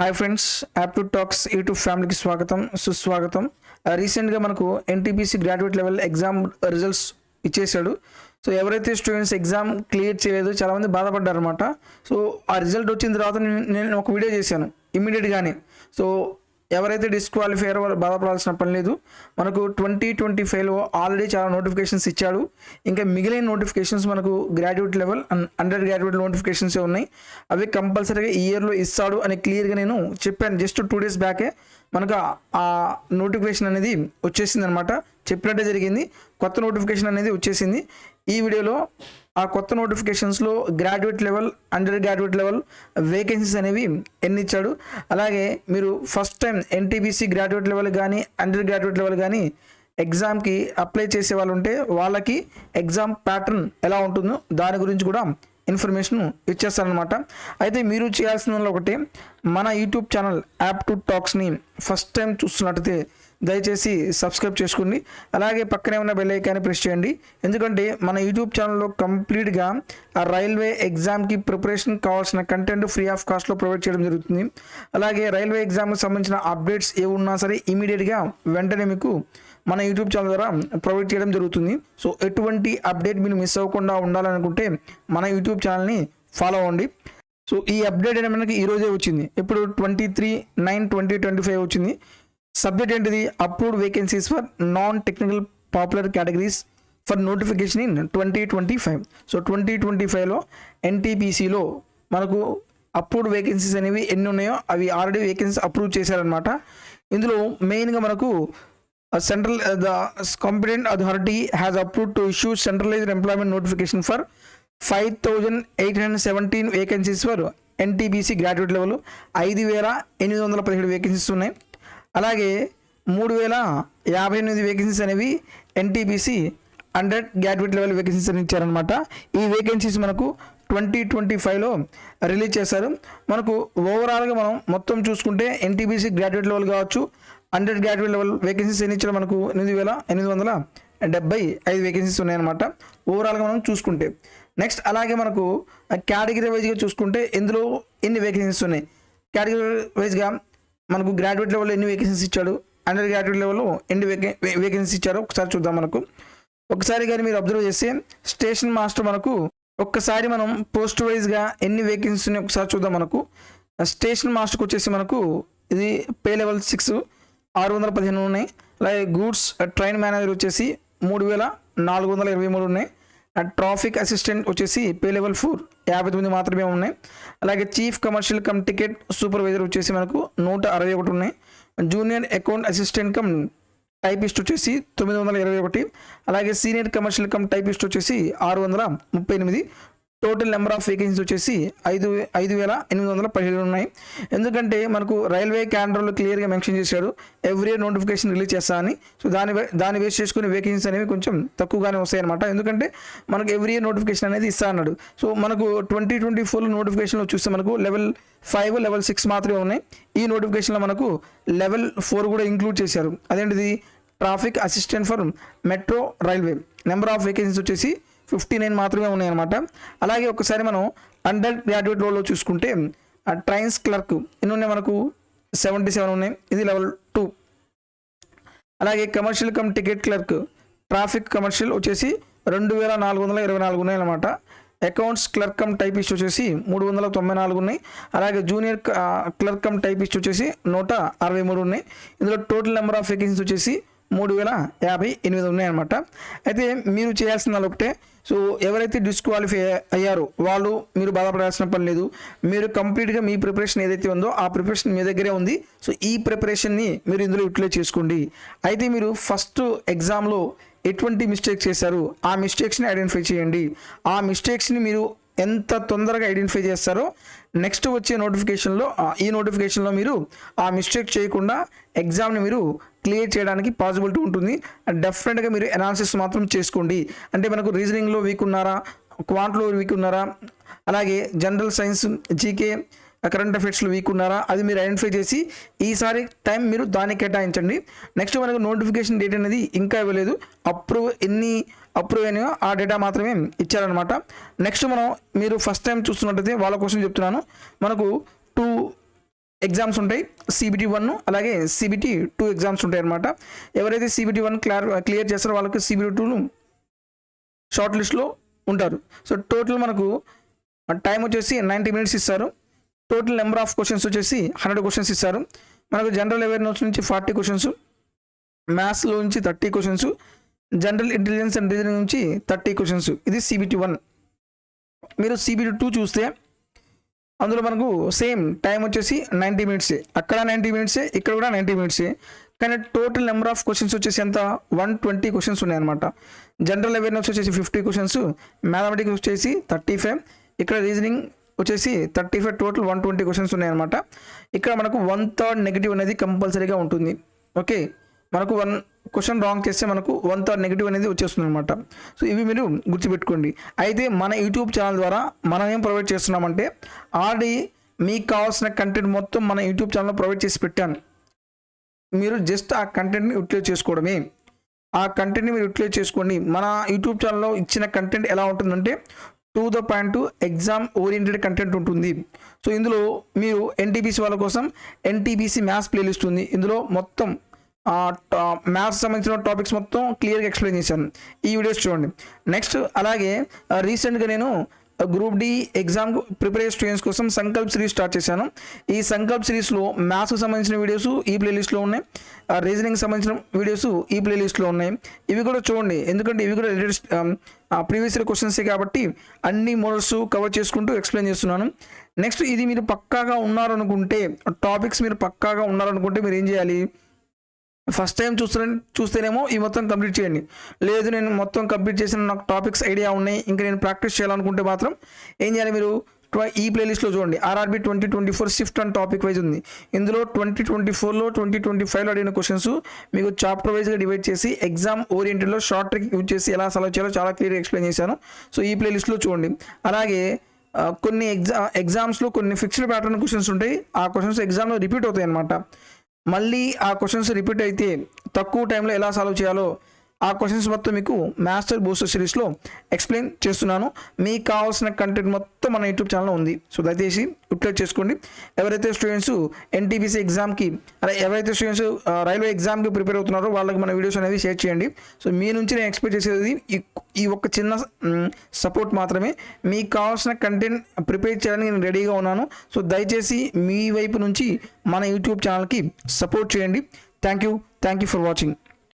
Hi friends app to talks YouTube ఫ్యామిలీకి స్వాగతం సుస్వాగతం. Uh, రీసెంట్గా మనకు NTPC graduate level exam results ఇచ్చేసాడు సో ఎవరైతే స్టూడెంట్స్ ఎగ్జామ్ క్లియర్ చేయలేదు చాలామంది బాధపడ్డారు అనమాట సో ఆ రిజల్ట్ వచ్చిన తర్వాత నేను- నేను ఒక వీడియో చేశాను ఇమ్మీడియట్గానే సో ఎవరైతే డిస్క్వాలిఫై అయ్యారో వాళ్ళు బాధపడాల్సిన పని లేదు మనకు ట్వంటీ ట్వంటీ ఫైవ్లో ఆల్రెడీ చాలా నోటిఫికేషన్స్ ఇచ్చాడు. ఇంకా మిగిలిన నోటిఫికేషన్స్ మనకు graduate level and under graduate notifications ఉన్నాయి. అవి కంపల్సరీగా ఈ ఇయర్లో ఇస్తాడు అని క్లియర్గా నేను చెప్పాను. జస్ట్ టూ డేస్ బ్యాకే మనకు ఆ నోటిఫికేషన్ అనేది వచ్చేసింది అనమాట చెప్పినట్టే జరిగింది. కొత్త నోటిఫికేషన్ అనేది వచ్చేసింది. ఈ వీడియోలో ఆ కొత్త నోటిఫికేషన్స్లో graduate level under graduate level vacancies అనేవి ఎన్ని ఇచ్చాడు. అలాగే మీరు first time NTPC graduate level కానీ అండర్ గ్రాడ్యుయేట్ లెవెల్ కానీ ఎగ్జామ్కి అప్లై చేసే వాళ్ళు ఉంటే వాళ్ళకి ఎగ్జామ్ ప్యాటర్న్ ఎలా ఉంటుందో దాని గురించి కూడా ఇన్ఫర్మేషన్ ఇచ్చేస్తారనమాట అయితే మీరు చేయాల్సిన ఒకటి మన యూట్యూబ్ ఛానల్ యాప్ టు టాక్స్ని ఫస్ట్ టైం చూస్తున్నట్టయితే దయచేసి సబ్స్క్రైబ్ చేసుకోండి అలాగే పక్కనే ఉన్న బెల్ ఐకాన్ని ప్రెస్ చేయండి. ఎందుకంటే మన యూట్యూబ్ ఛానల్లో కంప్లీట్గా ఆ రైల్వే ఎగ్జామ్కి ప్రిపరేషన్ కావాల్సిన కంటెంట్ ఫ్రీ ఆఫ్ కాస్ట్లో ప్రొవైడ్ చేయడం జరుగుతుంది. అలాగే రైల్వే ఎగ్జామ్కి సంబంధించిన అప్డేట్స్ ఏ ఉన్నా సరే ఇమీడియట్గా వెంటనే మీకు మన యూట్యూబ్ ఛానల్ ద్వారా ప్రొవైడ్ చేయడం జరుగుతుంది. సో ఎటువంటి అప్డేట్ మీరు మిస్ అవ్వకుండా ఉండాలనుకుంటే మన యూట్యూబ్ ఛానల్ని ఫాలో అవ్వండి. సో ఈ అప్డేట్ అనేది మనకి ఈరోజే వచ్చింది. ఇప్పుడు twenty three nine twenty twenty five వచ్చింది. సబ్జెక్ట్ ఏంటిది? Approved vacancies for non technical popular categories for notification in twenty twenty five so twenty twenty ఫైవ్లో ఎన్టీపీసీలో మనకు అప్రూవ్డ్ వేకెన్సీస్ అనేవి ఎన్ని ఉన్నాయో అవి ఆల్రెడీ వేకెన్సీస్ అప్రూవ్ చేశారనమాట ఇందులో మెయిన్గా మనకు central the competent authority has approve to issue centralised employment notification for five thousand eight hundred seventeen vacancies for NTPC graduate level ఐదు వేల ఎనిమిది వందల పదిహేడు వేకెన్సీస్ ఉన్నాయి. అలాగే మూడు వేల యాభై ఎనిమిది వేకెన్సీస్ అనేవి NTPC hundred graduate level vacancies అని ఇచ్చారనమాట ఈ వేకెన్సీస్ మనకు ట్వంటీ ట్వంటీ ఫైవ్లో రిలీజ్ చేశారు. మనకు ఓవరాల్గా మనం మొత్తం చూసుకుంటే ఎన్టీబీసీ గ్రాడ్యుయేట్ లెవెల్ కావచ్చు హండ్రెడ్ గ్రాడ్యుయేట్ లెవెల్ వేకెన్సీస్ ఎన్ని ఇచ్చారు మనకు ఎనిమిది వేల ఎనిమిది వందల డెబ్బై ఐదు వేకెన్సీస్ ఉన్నాయన్నమాట. ఓవరాల్గా మనం చూసుకుంటే. నెక్స్ట్ అలాగే మనకు కేటగిరీ వైజ్గా చూసుకుంటే ఇందులో ఎన్ని వేకెన్సీస్ ఉన్నాయి? కేటగిరీ వైజ్గా మనకు గ్రాడ్యుయేట్ లెవెల్లో ఎన్ని వేకెన్సీస్ ఇచ్చాడు? అండర్ గ్రాడ్యుయేట్ లెవెల్లో ఎన్ని వేకే వేకెన్సీస్ ఇచ్చారో ఒకసారి చూద్దాం మనకు. ఒకసారి కానీ మీరు అబ్జర్వ్ చేస్తే స్టేషన్ మాస్టర్ మనకు ఒక్కసారి మనం పోస్ట్ వైజ్గా ఎన్ని వేకెన్సీస్ ఉన్నాయి ఒకసారి చూద్దాం మనకు. స్టేషన్ మాస్టర్కి వచ్చేసి మనకు ఇది పే లెవెల్ సిక్స్ ఆరు వందల పదిహేను ఉన్నాయి. అలాగే గూడ్స్ ట్రైన్ మేనేజర్ వచ్చేసి మూడు వేల నాలుగు వందల ఇరవై మూడు ఉన్నాయి. ట్రాఫిక్ అసిస్టెంట్ వచ్చేసి పే లెవెల్ ఫోర్. యాభై తొమ్మిది మాత్రమే ఉన్నాయి. అలాగే chief commercial cum ticket supervisor వచ్చేసి మనకు నూట అరవై ఒకటి ఉన్నాయి. Junior account assistant cum typist వచ్చేసి తొమ్మిది వందల ఇరవై ఒకటి. అలాగే సీనియర్ కమర్షియల్ కమ్ టైపిస్ట్ వచ్చేసి ఆరు వందల ముప్పై ఎనిమిది. టోటల్ నెంబర్ ఆఫ్ వేకెన్సీస్ వచ్చేసి ఐదు ఐదు వేల ఎనిమిది వందల పదిహేడు ఉన్నాయి. ఎందుకంటే మనకు రైల్వే క్యాలెండర్లో క్లియర్గా మెన్షన్ చేశాడు ఎవ్రీ ఇయర్ నోటిఫికేషన్ రిలీజ్ చేస్తా అని. సో దాని దాన్ని వేస్ట్ చేసుకుని వేకెన్సీస్ అనేవి కొంచెం తక్కువగానే వస్తాయన్నమాట. ఎందుకంటే మనకు ఎవ్రీ ఇయర్ నోటిఫికేషన్ అనేది ఇస్తా అన్నాడు. సో మనకు ట్వంటీ ట్వంటీ ఫోర్ నోటిఫికేషన్లో చూస్తే మనకు లెవెల్ ఫైవ్ లెవెల్ సిక్స్ మాత్రమే ఉన్నాయి. ఈ నోటిఫికేషన్లో మనకు లెవెల్ ఫోర్ కూడా ఇంక్లూడ్ చేశారు. అదేంటిది? Traffic assistant for metro railway. Number of vacancies వచ్చేసి ఫిఫ్టీ నైన్ మాత్రమే ఉన్నాయన్నమాట. అలాగే ఒకసారి మనం అండర్ గ్రాడ్యుయేట్ రోల్లో చూసుకుంటే ఆ ట్రైన్స్ క్లర్క్ ఎన్ని ఉన్నాయి మనకు? సెవెంటీ సెవెన్ ఉన్నాయి. ఇది లెవెల్ టూ. అలాగే commercial cum ticket clerk traffic commercial వచ్చేసి రెండు వేల నాలుగు వందల ఇరవై నాలుగు ఉన్నాయన్నమాట. అకౌంట్స్ క్లర్క్ కమ్ టైపిస్ట్ వచ్చేసి మూడు వందల తొంభై నాలుగు ఉన్నాయి. అలాగే జూనియర్ క్లర్క్ కమ్ టైపిస్ట్ వచ్చేసి నూట అరవై మూడు ఉన్నాయి. ఇందులో టోటల్ నెంబర్ ఆఫ్ వేకెన్సీస్ వచ్చేసి మూడు వేల యాభై ఎనిమిది ఉన్నాయన్నమాట. అయితే మీరు చేయాల్సిన ఒకటే సో ఎవరైతే డిస్క్వాలిఫై అయ్యారో వాళ్ళు మీరు బాధపడాల్సిన పని లేదు. మీరు కంప్లీట్గా మీ ప్రిపరేషన్ ఏదైతే ఉందో ఆ ప్రిపరేషన్ మీ దగ్గరే ఉంది. సో ఈ ప్రిపరేషన్ని మీరు ఇందులో యూటిలైజ్ చేసుకోండి. అయితే మీరు ఫస్ట్ ఎగ్జామ్లో ఎటువంటి మిస్టేక్ చేశారు ఆ మిస్టేక్స్ని ఐడెంటిఫై చేయండి. ఆ మిస్టేక్స్ని మీరు ఎంత తొందరగా ఐడెంటిఫై చేస్తారో నెక్స్ట్ వచ్చే నోటిఫికేషన్లో ఈ నోటిఫికేషన్లో మీరు ఆ మిస్టేక్ చేయకుండా ఎగ్జామ్ని మీరు క్లియర్ చేయడానికి పాసిబిలిటీ ఉంటుంది. డెఫినెట్గా మీరు అనాలిసిస్ మాత్రం చేసుకోండి. అంటే మనకు రీజనింగ్లో వీక్ ఉన్నారా? క్వాంట్లో వీక్ ఉన్నారా? అలాగే జనరల్ సైన్స్ జీకే కరెంట్ అఫైర్స్లో వీక్ ఉన్నారా? అది మీరు ఐడెంటిఫై చేసి ఈసారి టైం మీరు దానికి కేటాయించండి. నెక్స్ట్ మనకు నోటిఫికేషన్ డేట్ అనేది ఇంకా ఇవ్వలేదు. అప్రూవ్ ఎన్ని అప్రూవ్ అయినాయో ఆ డేటా మాత్రమే ఇచ్చారనమాట నెక్స్ట్ మనం మీరు ఫస్ట్ టైం చూస్తున్నట్టయితే వాళ్ళ కోసం చెప్తున్నాను. మనకు టూ ఎగ్జామ్స్ ఉంటాయి. సిబిటీ వన్ అలాగే సిబిటీ టూ ఎగ్జామ్స్ ఉంటాయి అనమాట ఎవరైతే సిబిటీ వన్ క్లియర్ క్లియర్ చేస్తారో వాళ్ళకి సిబిటీ టూను షార్ట్ లిస్ట్లో ఉంటారు. సో టోటల్ మనకు టైం వచ్చేసి నైంటీ మినిట్స్ ఇస్తారు. టోటల్ నెంబర్ ఆఫ్ క్వశ్చన్స్ వచ్చేసి హండ్రెడ్ క్వశ్చన్స్ ఇస్తారు. మనకు జనరల్ అవేర్నెస్ నుంచి ఫార్టీ క్వశ్చన్స్ మ్యాథ్స్లో నుంచి thirty questions general intelligence and reasoning నుంచి థర్టీ క్వశ్చన్స్. ఇది సిబిటి వన్ మీరు సిబిటి టూ చూస్తే అందులో మనకు సేమ్ టైం వచ్చేసి నైంటీ మినిట్సే అక్కడ నైంటీ మినిట్సే ఇక్కడ కూడా నైంటీ మినిట్సే కానీ టోటల్ నెంబర్ ఆఫ్ క్వశ్చన్స్ వచ్చేసి ఎంత? వన్ ట్వంటీ క్వశ్చన్స్ ఉన్నాయన్నమాట. జనరల్ అవేర్నెస్ వచ్చేసి ఫిఫ్టీ క్వశ్చన్స్ మ్యాథమెటిక్స్ వచ్చేసి థర్టీ ఫైవ్ ఇక్కడ రీజనింగ్ వచ్చేసి thirty five total one twenty questions ఉన్నాయన్నమాట. ఇక్కడ మనకు వన్ థర్డ్ నెగిటివ్ అనేది కంపల్సరీగా ఉంటుంది. ఓకే మనకు వన్ క్వశ్చన్ రాంగ్ చేస్తే మనకు వన్ థర్డ్ నెగిటివ్ అనేది వచ్చేస్తుంది అనమాట సో ఇవి మీరు గుర్తుపెట్టుకోండి. అయితే మన యూట్యూబ్ ఛానల్ ద్వారా మనం ఏం ప్రొవైడ్ చేస్తున్నామంటే ఆల్రెడీ మీకు కావాల్సిన కంటెంట్ మొత్తం మన యూట్యూబ్ ఛానల్లో ప్రొవైడ్ చేసి పెట్టాను. మీరు జస్ట్ ఆ కంటెంట్ని యూటిలైజ్ చేసుకోవడమే. ఆ కంటెంట్ని మీరు యూటిలైజ్ చేసుకోండి. మన యూట్యూబ్ ఛానల్లో ఇచ్చిన కంటెంట్ ఎలా ఉంటుందంటే to the point exam oriented content ఉంటుంది. సో ఇందులో మీరు ఎన్టీపీసీ వాళ్ళ కోసం ఎన్టీపీసీ మ్యాథ్స్ ప్లేలిస్ట్ ఉంది. ఇందులో మొత్తం మ్యాథ్స్ సంబంధించిన టాపిక్స్ మొత్తం క్లియర్గా ఎక్స్ప్లెయిన్ చేశాను. ఈ వీడియోస్ చూడండి. నెక్స్ట్ అలాగే రీసెంట్గా నేను group D exam prepare students కోసం సంకల్ప్ సిరీస్ స్టార్ట్ చేశాను. ఈ సంకల్ప్ సిరీస్లో మ్యాథ్స్కి సంబంధించిన వీడియోస్ ఈ ప్లేలిస్ట్లో ఉన్నాయి. రీజనింగ్ సంబంధించిన వీడియోస్ ఈ ప్లేలిస్ట్లో ఉన్నాయి. ఇవి కూడా చూడండి. ఎందుకంటే ఇవి కూడా రిలేటెడ్ ప్రీవియస్ ఇయర్ క్వశ్చన్సే కాబట్టి అన్ని మోడల్స్ కవర్ చేసుకుంటూ ఎక్స్ప్లెయిన్ చేస్తున్నాను. నెక్స్ట్ ఇది మీరు పక్కాగా ఉన్నారనుకుంటే టాపిక్స్ మీరు పక్కాగా ఉన్నారనుకుంటే మీరు ఏం చేయాలి? ఫస్ట్ టైం చూస్తున్న చూస్తేనేమో ఈ మొత్తం కంప్లీట్ చేయండి. లేదు నేను మొత్తం కంప్లీట్ చేసిన నాకు టాపిక్స్ ఐడియా ఉన్నాయి. ఇంకా నేను ప్రాక్టీస్ చేయాలనుకుంటే మాత్రం ఏం చేయాలి మీరు? ట్వ- ఈ ప్లేలిస్ట్లో చూడండి. RRB twenty twenty four shift and topic wise ఉంది. ఇందులో ట్వంటీ ట్వంటీ ఫోర్లో ట్వంటీ ట్వంటీ ఫైవ్లో అడిగిన క్వశ్చన్స్ మీకు చాప్టర్ వైజ్గా డివైడ్ చేసి ఎగ్జామ్ ఓరియంటెడ్లో షార్ట్ ట్రిక్ యూజ్ చేసి ఎలా సాల్వ్ చేయాలో చాలా క్లియర్గా ఎక్స్ప్లెయిన్ చేశాను. సో ఈ ప్లేలిస్ట్లో చూడండి. అలాగే కొన్ని ఎగ్జా ఎగ్జామ్స్లో కొన్ని ఫిక్స్డ్ ప్యాటర్న్ క్వశ్చన్స్ ఉంటాయి. ఆ క్వశ్చన్స్ ఎగ్జామ్లో రిపీట్ అవుతాయి అనమాట మళ్ళీ ఆ క్వశ్చన్స్ రిపీట్ అయితే తక్కువ టైంలో ఎలా సాల్వ్ చేయాలో ఆ క్వశ్చన్స్ మొత్తం మీకు మాస్టర్ బూస్టర్ సిరీస్లో ఎక్స్ప్లెయిన్ చేస్తున్నాను. మీకు కావాల్సిన కంటెంట్ మొత్తం మన యూట్యూబ్ ఛానల్లో ఉంది. సో దయచేసి యూటిలైజ్ చేసుకోండి. ఎవరైతే స్టూడెంట్స్ ఎన్టీపీసీ ఎగ్జామ్కి అలా ఎవరైతే స్టూడెంట్స్ రైల్వే ఎగ్జామ్కి ప్రిపేర్ అవుతున్నారో వాళ్ళకి మన వీడియోస్ అనేది షేర్ చేయండి. సో మీ నుంచి నేను ఎక్స్పెక్ట్ చేసేది ఈ ఈ ఒక్క చిన్న సపోర్ట్ మాత్రమే. మీకు కావాల్సిన కంటెంట్ ప్రిపేర్ చేయడానికి నేను రెడీగా ఉన్నాను. సో దయచేసి మీ వైపు నుంచి మన యూట్యూబ్ ఛానల్కి సపోర్ట్ చేయండి. Thank you thank you for watching